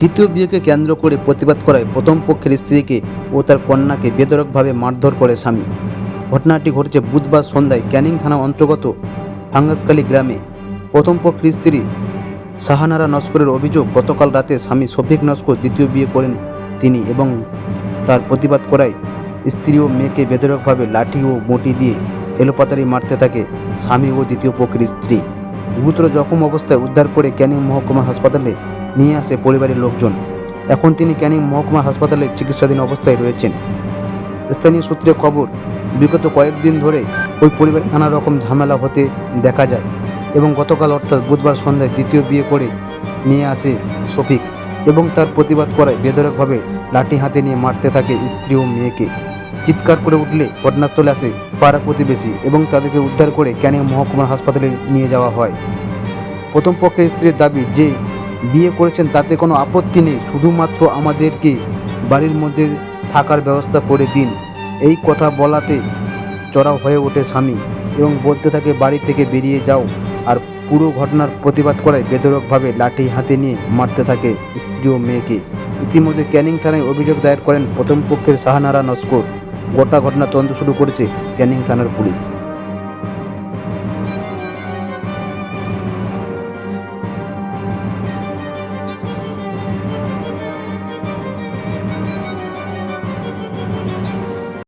দ্বিতীয় বিয়েকে কেন্দ্র করে প্রতিবাদ করায় প্রথম পক্ষের স্ত্রীকে ও তার কন্যাকে বেদরকভাবে মারধর করে স্বামী। ঘটনাটি ঘটেছে বুধবার সন্ধ্যায় ক্যানিং থানা অন্তর্গত ফাঙ্গাসকালী গ্রামে। প্রথম পক্ষের স্ত্রী সাহানারা নস্করের অভিযোগ, গতকাল রাতে স্বামী শফিক নস্কর দ্বিতীয় বিয়ে করেন তিনি এবং তার প্রতিবাদ করায় স্ত্রী ও মেয়েকে বেদরকভাবে লাঠি ও বঁটি দিয়ে এলোপাতারি মারতে থাকে স্বামী ও দ্বিতীয় পক্ষের স্ত্রী। গুরুতর জখম অবস্থায় উদ্ধার করে ক্যানিং মহকুমা হাসপাতালে নিয়ে আসে পরিবারের লোকজন। এখন তিনি ক্যানিং মহকুমা হাসপাতালে চিকিৎসাধীন অবস্থায় রয়েছেন। স্থানীয় সূত্রে খবর, বিগত কয়েকদিন ধরে ওই পরিবারে নানা রকম ঝামেলা হতে দেখা যায় এবং গতকাল অর্থাৎ বুধবার সন্ধ্যায় দ্বিতীয় বিয়ে করে নিয়ে আসে শফিক এবং তার প্রতিবাদ করায় বেদরকভাবে লাঠি হাতে নিয়ে মারতে থাকে স্ত্রী ও মেয়েকে। চিৎকার করে উঠলে ঘটনাস্থলে আসে পাড়া প্রতিবেশী এবং তাদেরকে উদ্ধার করে ক্যানিং মহকুমা হাসপাতালে নিয়ে যাওয়া হয়। প্রথম পক্ষের স্ত্রীর দাবি যে বিয়ে করেছেন, তাতে কোনো আপত্তি নেই। শুধুমাত্র আমাদেরকে বাড়ির মধ্যে থাকার ব্যবস্থা করে দিন। এই কথা বলাতে চড়াও হয়ে ওঠে স্বামী এবং বলতে থাকে, বাড়ি থেকে বেরিয়ে যাও। আর পুরো ঘটনার প্রতিবাদ করায় বেদরকভাবে লাঠি হাতে নিয়ে মারতে থাকে স্ত্রী ও মেয়েকে। ইতিমধ্যে ক্যানিং থানায় অভিযোগ দায়ের করেন প্রথম পক্ষের শাহানারা নস্কর। গোটা ঘটনা তদন্ত শুরু করেছে ক্যানিং থানার পুলিশ।